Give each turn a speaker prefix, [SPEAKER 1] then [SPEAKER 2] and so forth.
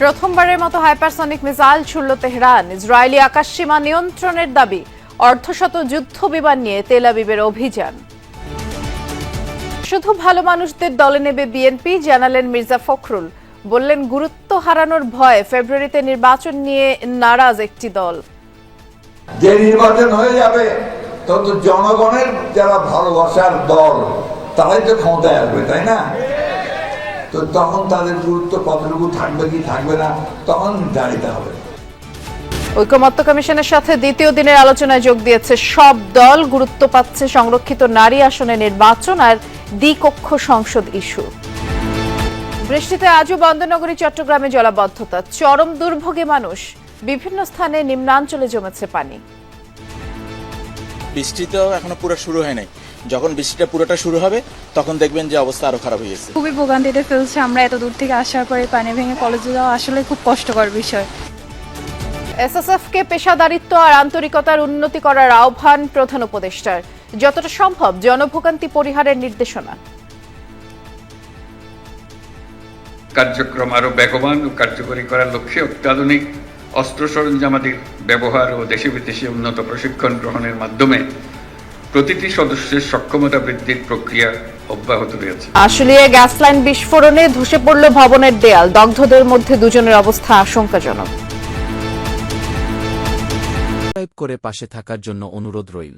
[SPEAKER 1] প্রথমবারের মতো hypersonic missile ছুড়ল তেহরান। ইসরায়েলি আকাশসীমা নিয়ন্ত্রণের দাবি, অর্ধশত যুদ্ধ বিমান নিয়ে তেল আবিবের অভিযান। শুধু ভালো মানুষদের দলে নেবে বিএনপি, জানালেন মির্জা ফখরুল। বললেন, গুরুত্ব হারানোর ভয়ে ফেব্রুয়ারিতে নির্বাচন নিয়ে নারাজ একটি দল।
[SPEAKER 2] যে নির্বাচন হয়ে যাবে তখন তো জনগণের যারা ভালোবাসার দল, তারাই তো ক্ষমতায় আসবে, তাই না? তো তখন তাদের গুরুত্ব কতটুকু থাকবে কি থাকবে না, তখন নির্ধারিত হবে।
[SPEAKER 1] ঐকমত্য কমিশনের সাথে দ্বিতীয় দিনের আলোচনায় যোগ দিয়েছে সব দল, গুরুত্ব পাচ্ছে সংরক্ষিত নারী আসনে নির্বাচন আর দ্বিকক্ষ সংসদ ইস্যু। বৃষ্টিতে আজও বন্দরনগরী, চট্টগ্রামে জলাবদ্ধতা, চরম দুর্ভোগে মানুষ, বিভিন্ন স্থানে নিম্নাঞ্চলে জমেছে পানি।
[SPEAKER 3] বৃষ্টি তো এখনও পুরো শুরু হয় নাই। যখন বৃষ্টিটা পুরোটা শুরু হবে তখন দেখবেন যে অবস্থা আরও খারাপ হয়ে গেছে।
[SPEAKER 4] খুবই ভোগান্তিতে ফেলছে আমরা এত দূর থেকে আসার পরে পানি ভেঙে কলেজে যাওয়া আসলে খুব কষ্টকর বিষয়।
[SPEAKER 1] এসএসএফ কে পেশাদারিত্ব আর আন্তরিকতার উন্নতি করার আহ্বান প্রধান উপদেষ্টার। যতটা সম্ভব জনভোগান্তি পরিহারের নির্দেশনা।
[SPEAKER 5] কার্যক্রম আরও বেগবান ও কার্যকরী করার লক্ষ্যে অত্যাধুনিক অস্ত্র সরঞ্জামাদির ব্যবহার ও দেশে বিদেশে উন্নত প্রশিক্ষণ গ্রহণের মাধ্যমে প্রতিটি সদস্যের সক্ষমতা বৃদ্ধির প্রক্রিয়া অব্যাহত রয়েছে।
[SPEAKER 1] আসলে গ্যাস লাইন বিস্ফোরণে ধসে পড়ল ভবনের দেয়াল। দগ্ধদের মধ্যে দুজনের অবস্থা আশঙ্কাজনক।
[SPEAKER 6] সাবস্ক্রাইব করে পাশে থাকার জন্য অনুরোধ রইল।